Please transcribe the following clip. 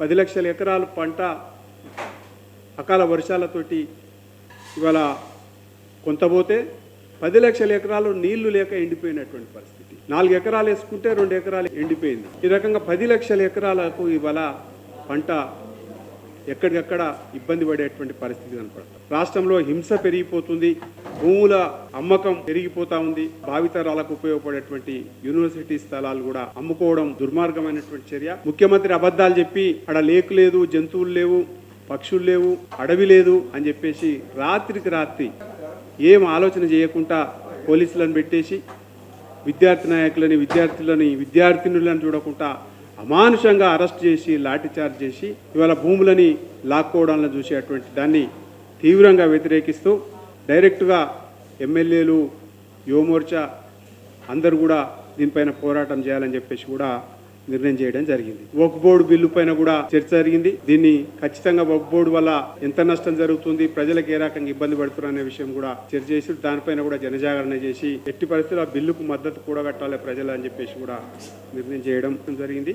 పది లక్షల ఎకరాలు పంట అకాల వర్షాలతోటి ఇవాళ కొంతపోతే పది లక్షల ఎకరాలు నీళ్ళు లేక ఎండిపోయినటువంటి పరిస్థితి. నాలుగు ఎకరాలు వేసుకుంటే రెండు ఎకరాలు ఎండిపోయింది. ఈ రకంగా పది లక్షల ఎకరాలకు ఇవాళ పంట ఎక్కడికక్కడ ఇబ్బంది పడేటువంటి పరిస్థితి కనపడతాం. రాష్ట్రంలో హింస పెరిగిపోతుంది భూముల అమ్మకం పెరిగిపోతా ఉంది భావితరాలకు ఉపయోగపడేటువంటి యూనివర్సిటీ స్థలాలు కూడా అమ్ముకోవడం దుర్మార్గమైనటువంటి చర్య. ముఖ్యమంత్రి అబద్ధాలు చెప్పి అక్కడ లేకు లేదు జంతువులు లేవు పక్షులు లేవు అడవి లేదు అని చెప్పేసి రాత్రికి రాత్రి ఏం ఆలోచన చేయకుండా పోలీసులను పెట్టేసి విద్యార్థి నాయకులని విద్యార్థులని విద్యార్థినులను చూడకుండా అమానుషంగా అరెస్ట్ చేసి లాఠీచార్జ్ చేసి ఇవాళ భూములని లాక్కోవడంలో చూసేటువంటి దాన్ని తీవ్రంగా వ్యతిరేకిస్తూ డైరెక్ట్గా ఎమ్మెల్యేలు యువమోర్చా అందరూ కూడా దీనిపైన పోరాటం చేయాలని చెప్పేసి కూడా నిర్ణయం చేయడం జరిగింది. వక్ బోర్డు బిల్లు పైన కూడా చర్చ జరిగింది. దీన్ని ఖచ్చితంగా వక్ బోర్డు వల్ల ఎంత నష్టం జరుగుతుంది ప్రజలకు ఏ రకంగా ఇబ్బంది పడుతున్నారు అనే విషయం కూడా చర్చ చేసి దానిపైన కూడా జనజాగరణ చేసి ఎట్టి పరిస్థితుల్లో ఆ బిల్లుకు మద్దతు కూడగట్టాలి ప్రజలు అని చెప్పేసి కూడా నిర్ణయం చేయడం జరిగింది.